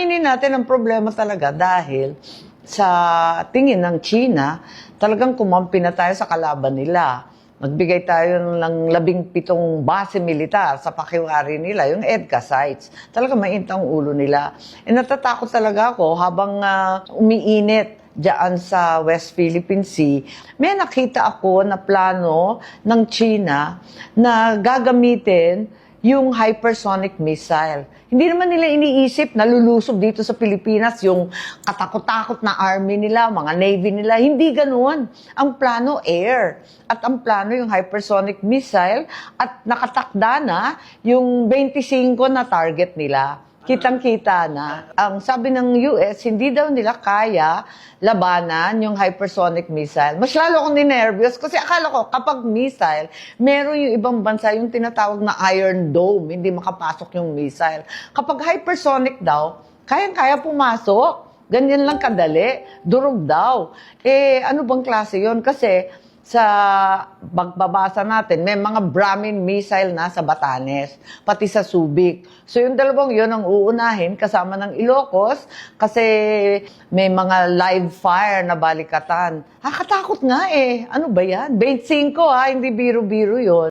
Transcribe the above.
aminin natin ang problema talaga dahil sa tingin ng China, talagang kumampi na tayo sa kalaban nila. Nagbigay tayo ng labing pitong base militar sa pakiwari nila, yung EDCA sites. Talaga mainit ang ulo nila. E natatakot talaga ako habang ah, umiinit diyan sa West Philippine Sea, may nakita ako na plano ng China na gagamitin yung hypersonic missile. Hindi naman nila iniisip na lulusob dito sa Pilipinas yung katakot-takot na army nila, mga navy nila. Hindi ganoon. Ang plano, air. At ang plano, yung hypersonic missile. At nakatakda na yung 25 na target nila. Kitang-kita na. Ang sabi ng US, hindi daw nila kaya labanan yung hypersonic missile. Mas lalo akong ninervyos kasi akala ko kapag missile, meron yung ibang bansa yung tinatawag na Iron Dome, hindi makapasok yung missile. Kapag hypersonic daw, kayang-kaya pumasok. Ganyan lang kadali. Durog daw. Eh, ano bang klase yon Kasi sa pagbabasa natin, may mga Brahmin missile na sa Batanes, pati sa Subic. So yung dalawang yun ang uunahin kasama ng Ilocos kasi may mga live fire na balikatan. Nakakatakot nga eh. Ano ba yan? 25 ha, hindi biro-biro yon